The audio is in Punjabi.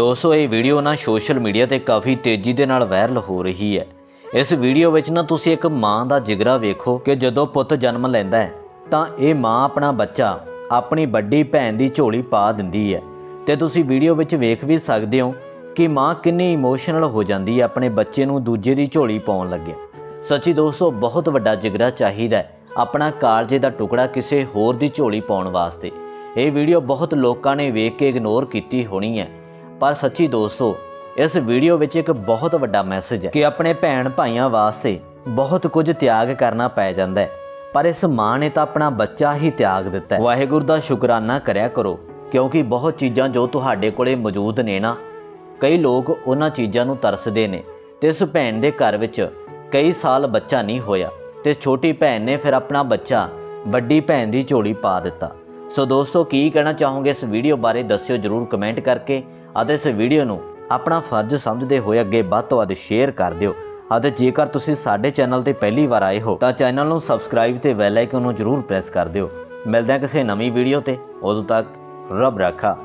ਦੋਸਤੋ, ਇਹ ਵੀਡੀਓ ਨਾ ਸੋਸ਼ਲ ਮੀਡੀਆ ਤੇ ਕਾਫੀ ਤੇਜ਼ੀ ਦੇ ਨਾਲ ਵਾਇਰਲ ਹੋ ਰਹੀ ਹੈ। ਇਸ ਵੀਡੀਓ ਵਿੱਚ ਨਾ ਤੁਸੀਂ ਇੱਕ ਮਾਂ ਦਾ ਜਿਗਰਾ ਵੇਖੋ ਕਿ ਜਦੋਂ ਪੁੱਤ ਜਨਮ ਲੈਂਦਾ ਹੈ, ਤਾਂ ਇਹ ਮਾਂ ਆਪਣਾ ਬੱਚਾ, ਆਪਣੀ ਵੱਡੀ ਭੈਣ ਦੀ ਝੋਲੀ ਪਾ ਦਿੰਦੀ ਹੈ। ਤੇ ਤੁਸੀਂ ਵੀਡੀਓ ਵਿੱਚ ਵੇਖ ਵੀ ਸਕਦੇ ਹੋ ਕਿ ਮਾਂ ਕਿੰਨੀ ਇਮੋਸ਼ਨਲ ਹੋ ਜਾਂਦੀ ਹੈ, ਆਪਣੇ ਬੱਚੇ ਨੂੰ ਦੂਜੇ ਦੀ ਝੋਲੀ ਪਾਉਣ ਲੱਗੇ। ਸੱਚੀ ਦੋਸਤੋ, ਬਹੁਤ ਵੱਡਾ ਜਿਗਰਾ ਚਾਹੀਦਾ ਹੈ ਆਪਣਾ ਕਾਲਜੇ ਦਾ ਟੁਕੜਾ ਕਿਸੇ ਹੋਰ ਦੀ ਝੋਲੀ ਪਾਉਣ ਵਾਸਤੇ। ਇਹ ਵੀਡੀਓ ਬਹੁਤ ਲੋਕਾਂ ਨੇ ਵੇਖ ਕੇ ਇਗਨੋਰ ਕੀਤੀ ਹੋਣੀ ਹੈ। ਪਰ ਸੱਚੀ ਦੋਸਤੋ, ਇਸ ਵੀਡੀਓ ਵਿੱਚ ਇੱਕ ਬਹੁਤ ਵੱਡਾ ਮੈਸੇਜ ਹੈ ਕਿ ਆਪਣੇ ਭੈਣ ਭਾਈਆਂ ਵਾਸਤੇ ਬਹੁਤ ਕੁਝ ਤਿਆਗ ਕਰਨਾ ਪੈ ਜਾਂਦਾ ਹੈ। ਪਰ ਇਸ ਮਾਂ ਨੇ ਤਾਂ ਆਪਣਾ ਬੱਚਾ ਹੀ ਤਿਆਗ ਦਿੱਤਾ ਹੈ। ਵਾਹਿਗੁਰੂ ਦਾ ਸ਼ੁਕਰਾਨਾ ਕਰਿਆ ਕਰੋ, ਕਿਉਂਕਿ ਬਹੁਤ ਚੀਜ਼ਾਂ ਜੋ ਤੁਹਾਡੇ ਕੋਲੇ ਮੌਜੂਦ ਨੇ ਨਾ, ਕਈ ਲੋਕ ਉਹਨਾਂ ਚੀਜ਼ਾਂ ਨੂੰ ਤਰਸਦੇ ਨੇ ਤੇ ਇਸ ਭੈਣ ਦੇ ਘਰ ਵਿੱਚ ਕਈ ਸਾਲ ਬੱਚਾ ਨਹੀਂ ਹੋਇਆ ਤੇ ਛੋਟੀ ਭੈਣ ਨੇ ਫਿਰ ਆਪਣਾ ਬੱਚਾ ਵੱਡੀ ਭੈਣ ਦੀ ਝੋਲੀ ਪਾ ਦਿੱਤਾ। ਸੋ ਦੋਸਤੋ, ਕੀ ਕਹਿਣਾ ਚਾਹੋਗੇ ਇਸ ਵੀਡੀਓ ਬਾਰੇ, ਦੱਸਿਓ ਜਰੂਰ ਕਮੈਂਟ ਕਰਕੇ ਅਤੇ ਇਸ ਵੀਡੀਓ ਨੂੰ ਆਪਣਾ ਫਰਜ਼ ਸਮਝਦੇ ਹੋਏ ਅੱਗੇ ਵੱਧ ਤੋਂ ਵੱਧ ਸ਼ੇਅਰ ਕਰ ਦਿਓ। ਅਤੇ ਜੇਕਰ ਤੁਸੀਂ ਸਾਡੇ ਚੈਨਲ ਤੇ ਪਹਿਲੀ ਵਾਰ ਆਏ ਹੋ, ਤਾਂ ਚੈਨਲ ਨੂੰ ਸਬਸਕ੍ਰਾਈਬ ਤੇ ਬੈਲ ਆਈਕਨ ਨੂੰ ਜਰੂਰ ਪ੍ਰੈਸ ਕਰ ਦਿਓ। ਮਿਲਦੇ ਹਾਂ ਕਿਸੇ ਨਵੀਂ ਵੀਡੀਓ ਤੇ, ਉਦੋਂ ਤੱਕ ਰੱਬ ਰਾਖਾ।